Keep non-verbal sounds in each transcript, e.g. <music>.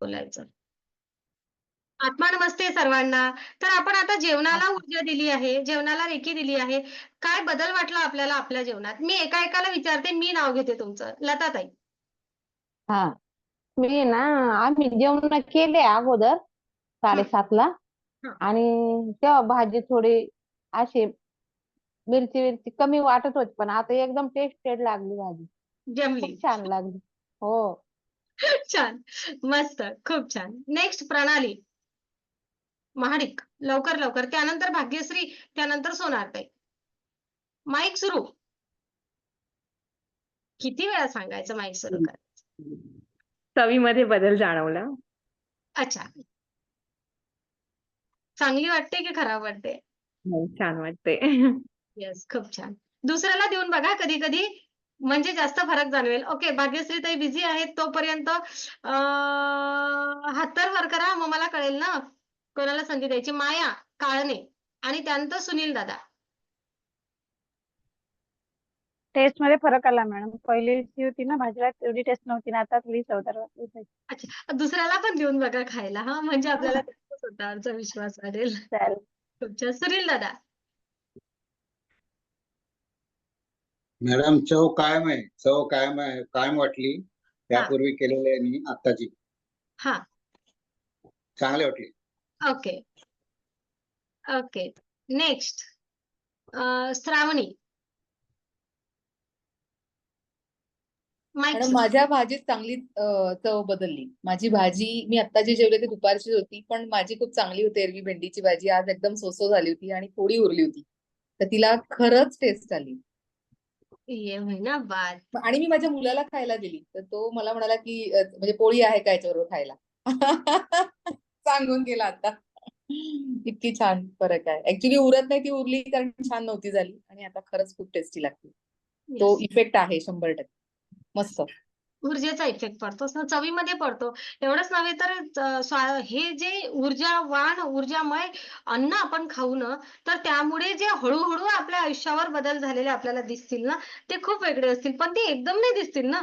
बोलायचं. आत्मा नमस्ते सर्वांना. तर आपण आता जेवणाला ऊर्जा दिली आहे जेवणाला रेकी दिली आहे. काय बदल वाटला आपल्याला आपल्या जेवणात? मी एका एकाला विचारते मी नाव घेते तुमचं. लताताई. हा. मी ना आम्ही जेवण केले अगोदर साडेसातला. हं. आणि तेव्हा भाजी थोडी अशी मिरची मिरची कमी वाटत होती पण आता एकदम टेस्टेड लागली भाजी. जमली. खूप छान लागली. हो. <laughs> छान. मस्त. खूप छान. नेक्स्ट प्रणाली. महाडिक. लवकर लवकर. त्यानंतर भाग्यश्री त्यानंतर सोनारताई माईक सुरू. किती वेळा सांगायचं माईक सुरू कर चवीमध्ये बदल जाणवला. अच्छा. चांगली वाटते की खराब वाटते? हो, छान वाटते. येस खूप छान. दुसऱ्याला देऊन बघा कधी कधी. म्हणजे जास्त फरक जाणवेल. ओके भाग्यश्री ताई बिझी आहेत तोपर्यंत अं, हात तर वर करा मग मला कळेल ना. कोणाला संधी द्यायची? माया काळणे आणि त्यानंतर सुनील दादा. टेस्टमध्ये फरक आला मॅडम पहिली होती ना भाजीला तेवढी टेस्ट नव्हती ना आता. अच्छा दुसऱ्याला पण देऊन बघा खायला हा? म्हणजे आपल्याला <laughs> स्वतःवरचा विश्वास वाढेल. सुनील दादा. मॅडम चव कायम आहे. चव कायम आहे कायम वाटली. त्यापूर्वी केलेली आणि आत्ताची. हा. चांगली वाटली. Okay. Okay. Next. Shravani. Madam. माझ्या भाजीत चांगली चव बदलली. माझी भाजी मी आता जी जेवले ती दुपारची होती पण माझी खूप चांगली होती. एरवी भेंडीची भाजी आज एकदम सोसो झाली होती आणि थोडी उरली होती. तर तिला खरंच टेस्ट आली. ये महिना बाद आणि मी माझ्या मुलाला खायला दिली. तर तो मला म्हणाला की म्हणजे पोळी आहे का याच्याबरोबर खायला? <laughs> सांगून गेला आता. इतकी छान फरक आहे. ऍक्च्युली उरत नाही ती उरली कारण छान नव्हती झाली. आणि आता खरंच खूप टेस्टी लागते. तो. इफेक्ट आहे शंभर टक्के. मस्त. ऊर्जेचा इफेक्ट पडतो. चवीमध्ये पडतो. एवढंच नव्हे तर हे जे ऊर्जावान ऊर्जामय अन्न आपण खाऊ ना तर त्यामुळे जे हळूहळू आपल्या आयुष्यावर बदल झालेले आपल्याला दिसतील ना ते खूप वेगळे असतील. पण ते एकदम नाही दिसतील ना.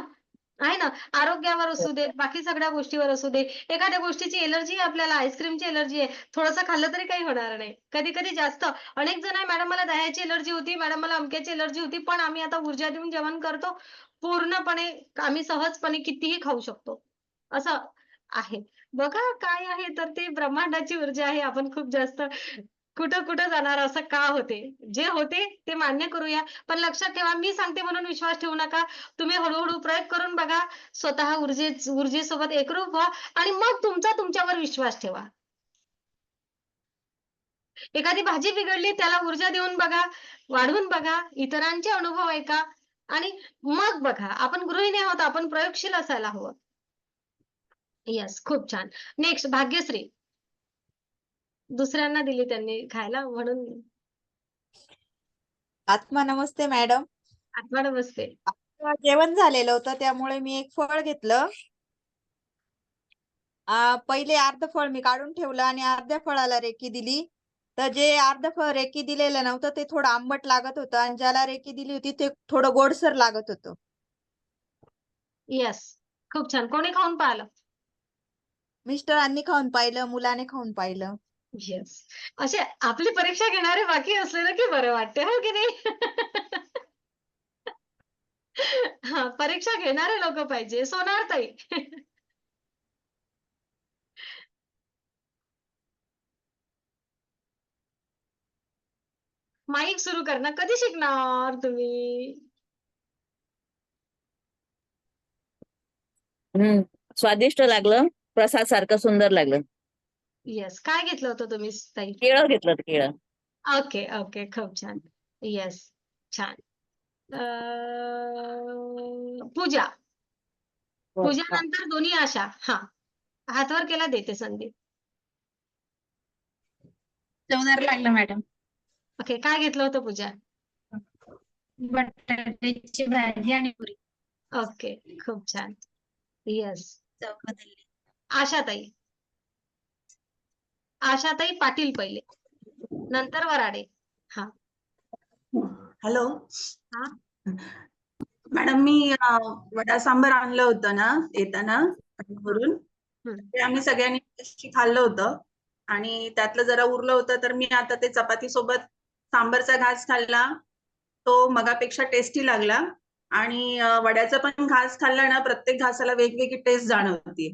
आहे ना? आरोग्यावर असू दे बाकी सगळ्या गोष्टीवर असू दे एखाद्या गोष्टीची एलर्जी आहे आपल्याला आईस्क्रीमची एलर्जी आहे थोडंसं खाल्लं तरी काही होणार नाही. कधी कधी जास्त. अनेक जण आहे मॅडम मला दह्याची एलर्जी होती मॅडम मला अमक्याची एलर्जी होती पण आम्ही आता ऊर्जा देऊन जेवण करतो. पूर्णपणे आम्ही सहजपणे कितीही खाऊ शकतो. असं आहे. बघा काय आहे तर ते ब्रह्मांडाची ऊर्जा आहे. आपण खूप जास्त कुठं कुठं जाणार असं का होते? जे होते ते मान्य करूया. पण लक्षात ठेवा मी सांगते म्हणून विश्वास ठेवू नका. तुम्ही हळूहळू प्रयोग करून बघा. स्वतः ऊर्जे ऊर्जेसोबत एकरूप व्हा आणि मग तुमचा तुमच्यावर विश्वास ठेवा. एखादी भाजी बिघडली त्याला ऊर्जा देऊन बघा. वाढवून बघा. इतरांचे अनुभव ऐका. आणि मग बघा आपण गृहिणी आहोत आपण प्रयोगशील असायला हवं. यस खूप छान. नेक्स्ट भाग्यश्री. दुसऱ्यांना दिली त्यांनी खायला म्हणून. आत्मा नमस्ते मॅडम. आत्मा नमस्ते. जेवण झालेलं होतं त्यामुळे मी एक फळ घेतलं. आ, पहिले अर्ध फळ मी काढून ठेवलं आणि अर्ध्या फळाला रेकी दिली. तर जे अर्ध रेकी दिलेलं नव्हतं ते थोडं आंबट लागत होतं आणि ज्याला रेकी दिली होती ते थोडं गोडसर लागत होतं. यस खूप छान. कोणी खाऊन पाहिलं? मिस्टरांनी खाऊन पाहिलं मुलाने खाऊन पाहिलं. येस असे आपली परीक्षा घेणारे बाकी असले ना की बरं वाटते हो की नाही? <laughs> हा परीक्षा घेणारे लोक पाहिजे. सोनार ताई माईक सुरू कर ना कधी शिकणार तुम्ही? हम्म. स्वादिष्ट लागलं प्रसाद सारखं सुंदर लागलं. येस काय घेतलं होतं तुम्ही ताई? केळं घेतलं होतं, केळं. ओके ओके खूप छान. येस छान. अं, पूजा. हो, पूजा. नंतर दोन्ही आशा. हा. हातवर केला देते संधी चवदार लागलं मॅडम. ओके काय घेतलं होतं पूजा? बटाट्याची भाजी आणि पुरी. ओके खूप छान. येस आशाताई. आशाताई पाटील पहिले. नंतर वराडे. हा. हॅलो हा. मॅडम मी वडा सांबार आणलं होतं ना येताना वरून. ते आम्ही सगळ्यांनी खाल्लं होतं. आणि त्यातलं जरा उरलं होतं तर मी आता ते चपाती सोबत सांबरचा घास खाल्ला तो मगापेक्षा टेस्टी लागला आणि वड्याचा पण घास खाल्ला ना प्रत्येक घासाला वेगवेगळी टेस्ट जाणवती.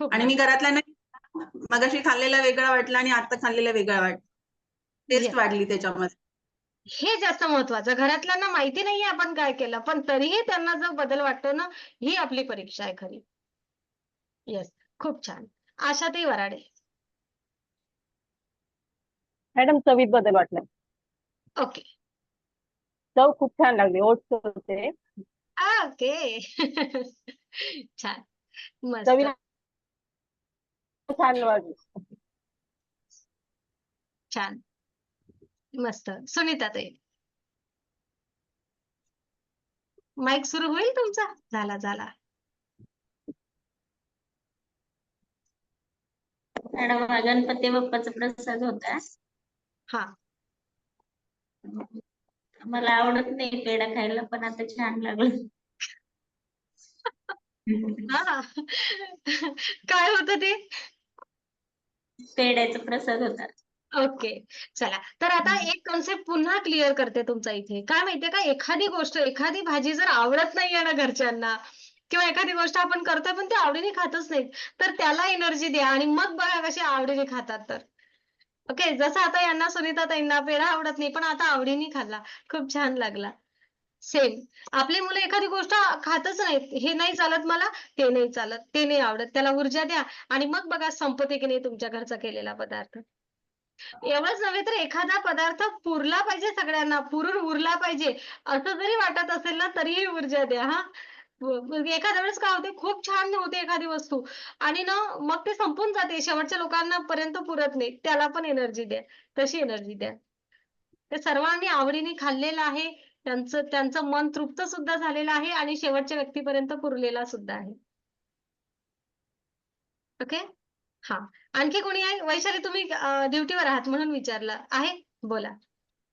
आणि मी घरातल्यांना मगाशी खाल्लेला वेगळा वाटला आणि आता खाल्लेला वेगळा वाटला टेस्ट. वाढली त्याच्यामध्ये. हे जास्त महत्वाचं. घरातल्यांना माहिती नाहीये आपण काय केलं पण तरीही त्यांना जो बदल वाटतो ना ही आपली परीक्षा आहे खरी. येस खूप छान. आशाताई वराडे. मॅडम चवीत बदल वाटला ओके. चव खूप छान लागली ओट्स होते. ओके. <laughs> छान. मस्त. चवीला छान वाटली छान. मस्त. सुनीता ताई. माईक सुरू होईल तुमचा? झाला झाला. मॅडम हा गणपती बाप्पाचा प्रसाद होता. हा. मला आवडत नाही पेढा खायला पण आता छान लागलं. हा. काय होतं ते? पेढ्याचा प्रसाद होता. ओके. चला. तर आता एक कन्सेप्ट पुन्हा क्लिअर करते तुमचा इथे. काय माहितीये का? एखादी गोष्ट एखादी भाजी जर आवडत नाहीये ना घरच्यांना किंवा एखादी गोष्ट आपण करतोय पण ते आवडीने खातच नाहीत तर त्याला एनर्जी द्या आणि मग बघा कशी आवडीने खातात तर. ओके जसं आता यांना सुनीता ताईंना पेढा आवडत नाही पण आता आवडीने खाल्ला. खूप छान लागला. सेम आपली मुलं एखादी गोष्ट खातच नाहीत. हे नाही चालत मला ते नाही चालत. ते नाही आवडत. त्याला ऊर्जा द्या. आणि मग बघा संपते की नाही तुमच्या घरचा केलेला पदार्थ. एवढंच नव्हे तर एखादा पदार्थ पुरला पाहिजे सगळ्यांना. पुरून उरला पाहिजे. असं जरी वाटत असेल ना तरीही ऊर्जा द्या हा. एखाद्या वेळेस काय होते खूप छान होते एखादी वस्तू. आणि ना मग ते संपून जाते. शेवटच्या लोकांना पर्यंत पुरत नाही. त्याला पण एनर्जी द्या. तशी एनर्जी द्या. ते सर्वांनी आवडीने खाल्लेलं आहे. त्यांचं त्यांचं मन तृप्त सुद्धा झालेलं आहे आणि शेवटच्या व्यक्तीपर्यंत पुरलेला सुद्धा आहे. ओके? हा. आणखी कोणी आहे? वैशाली तुम्ही ड्युटीवर आहात म्हणून विचारलं. आहे? बोला.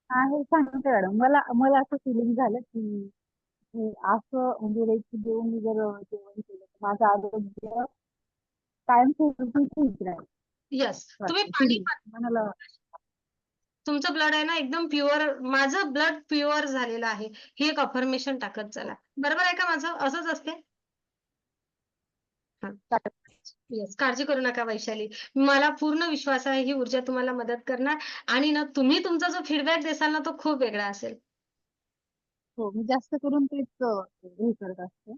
आहे सांगते मॅडम. मला मला असं फिलिंग झालं की की असं म्हणजे देऊन मी जर जेवण केलं तर माझं आरोग्य कायमस्वरूपी ठीक राहील. यस तुम्ही पाणी मनाला तुमचं ब्लड आहे ना एकदम प्युअर माझं ब्लड प्युअर झालेलं आहे. ही एक अफर्मेशन टाकत चला. बरोबर आहे का माझं? असंच असते? येस काळजी करू नका वैशाली. मला पूर्ण विश्वास आहे ही ऊर्जा तुम्हाला मदत करणार. आणि ना तुम्ही तुमचा जो फीडबॅक देसाल ना तो खूप वेगळा असेल. हो मी जास्त करून तेच अं, हे करत असते.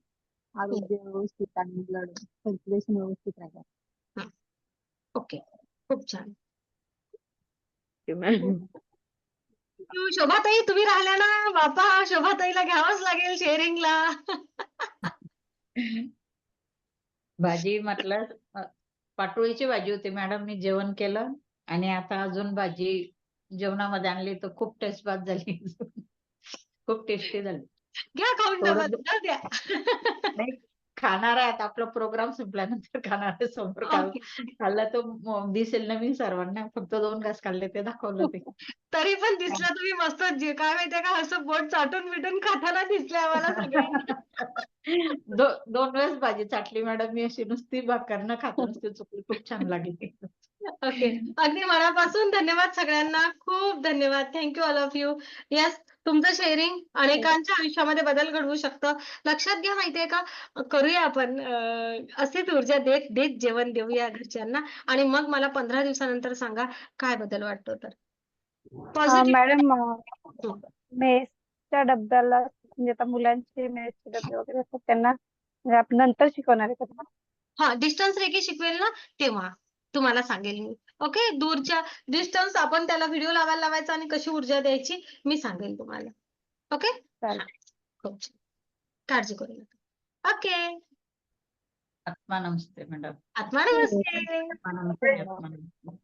आरोग्य व्यवस्थित आणि ब्लड सर्क्युलेशन व्यवस्थित राहायला ओके. खूप छान. शोभाताई तुम्ही राहिल्या ना? बापा शोभाताईला घ्यावंच लागेल शेअरिंगला भाजी म्हटलं अ, पाटोळीची भाजी होती मॅडम मी जेवण केलं आणि आता अजून भाजी जेवणामध्ये आणली तर खूप टेस्ट बाद झाली. खूप टेस्टी झाली. घ्या खाऊन द्या. नाही खाणार आहेत. आपला प्रोग्राम संपल्यानंतर खाणार आहे. समोर खाल्लं म- दिसेल ना मी सर्वांना. फक्त दोन घास खाल्ले ते दाखवलं ते. तरी पण दिसला तुम्ही मस्त. जे काय माहितीये का असं बोट चाटून बिटून खाताना दिसले आम्हाला सगळ्यांना <laughs> दो, दोन वेळेस भाजी चाटली मॅडम. मी अशी नुसती भाकर न खाता नुसती चुकली खूप छान लागली. ओके. अगदी मनापासून धन्यवाद सगळ्यांना. खूप धन्यवाद. Thank you all of you yes तुमचं शेअरिंग अनेकांच्या आयुष्यामध्ये बदल घडवू शकतं. लक्षात घ्या माहितीये का? करूया आपण अं, अशीच ऊर्जा देत देत जेवण देऊया घरच्यांना. आणि मग मला पंधरा दिवसानंतर सांगा काय बदल वाटतो तर? मॅडम मेसच्या डब्याला म्हणजे आता मुलांचे मेसचे डबे वगैरे असतात त्यांना म्हणजे नंतर शिकवणार आहे का? हा डिस्टन्स रेखी शिकवेल ना तेव्हा. तुम्हाला सांगेल मी. ओके दूरच्या डिस्टन्स आपण त्याला व्हिडिओ लावायला लावायचा आणि कशी ऊर्जा द्यायची मी सांगेल तुम्हाला. ओके चालेल. खूप छान. काळजी करू नका. ओके आत्मा नमस्ते मॅडम आत्मा नमस्ते.